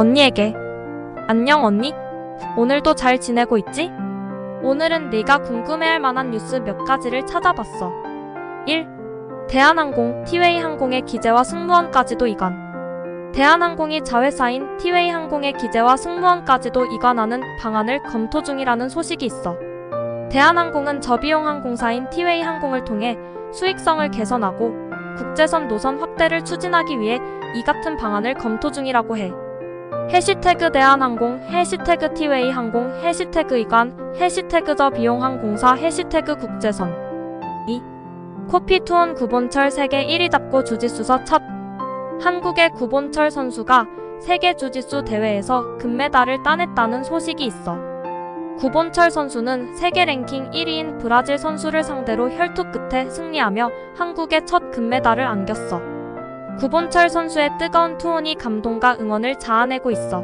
언니에게 안녕 언니? 오늘도 잘 지내고 있지? 오늘은 네가 궁금해할 만한 뉴스 몇 가지를 찾아봤어. 1. 대한항공, 티웨이 항공의 기재와 승무원까지도 이관. 대한항공이 자회사인 티웨이 항공의 기재와 승무원까지도 이관하는 방안을 검토 중이라는 소식이 있어. 대한항공은 저비용 항공사인 티웨이 항공을 통해 수익성을 개선하고 국제선 노선 확대를 추진하기 위해 이 같은 방안을 검토 중이라고 해. 해시태그 대한항공, 해시태그 티웨이 항공, 해시태그 이관, 해시태그 저비용 항공사, 해시태그 국제선. 2. 코피 투혼 구본철 세계 1위 잡고 주짓수서 첫 한국의 구본철 선수가 세계 주짓수 대회에서 금메달을 따냈다는 소식이 있어. 구본철 선수는 세계 랭킹 1위인 브라질 선수를 상대로 혈투 끝에 승리하며 한국의 첫 금메달을 안겼어. 구본철 선수의 뜨거운 투혼이 감동과 응원을 자아내고 있어.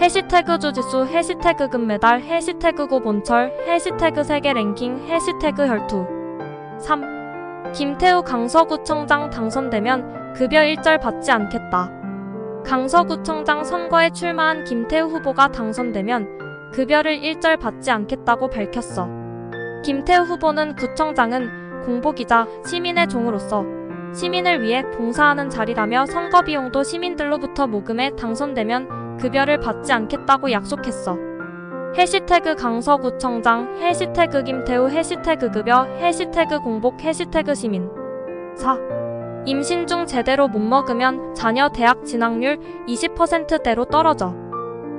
해시태그 주짓수, 해시태그 금메달, 해시태그 구본철, 해시태그 세계 랭킹, 해시태그 혈투. 3. 김태우 강서구청장 당선되면 급여 일절 받지 않겠다. 강서구청장 선거에 출마한 김태우 후보가 당선되면 급여를 일절 받지 않겠다고 밝혔어. 김태우 후보는 구청장은 공보기자, 시민의 종으로서 시민을 위해 봉사하는 자리라며 선거 비용도 시민들로부터 모금해 당선되면 급여를 받지 않겠다고 약속했어. 해시태그 강서구청장, 해시태그 김태우, 해시태그 급여, 해시태그 공복, 해시태그 시민. 4. 임신 중 제대로 못 먹으면 자녀 대학 진학률 20%대로 떨어져.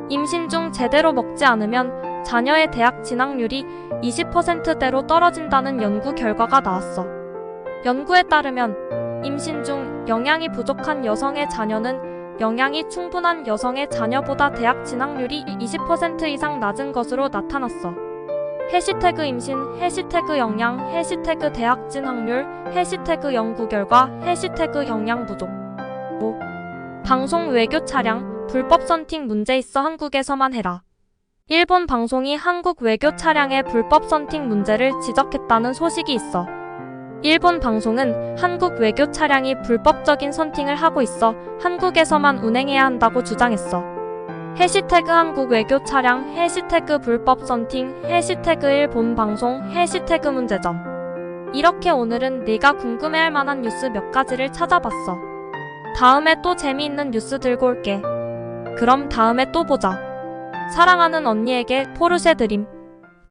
임신 중 제대로 먹지 않으면 자녀의 대학 진학률이 20%대로 떨어진다는 연구 결과가 나왔어. 연구에 따르면 임신 중 영양이 부족한 여성의 자녀는 영양이 충분한 여성의 자녀보다 대학 진학률이 20% 이상 낮은 것으로 나타났어. 해시태그 임신, 해시태그 영양, 해시태그 대학 진학률, 해시태그 연구 결과, 해시태그 영양 부족. 5. 방송 외교 차량, 불법 선팅 문제 있어 한국에서만 해라. 일본 방송이 한국 외교 차량의 불법 선팅 문제를 지적했다는 소식이 있어. 일본 방송은 한국 외교 차량이 불법적인 선팅을 하고 있어 한국에서만 운행해야 한다고 주장했어. 해시태그 한국 외교 차량, 해시태그 불법 선팅, 해시태그 일본 방송, 해시태그 문제점. 이렇게 오늘은 네가 궁금해할 만한 뉴스 몇 가지를 찾아봤어. 다음에 또 재미있는 뉴스 들고 올게. 그럼 다음에 또 보자. 사랑하는 언니에게 포르쉐 드림.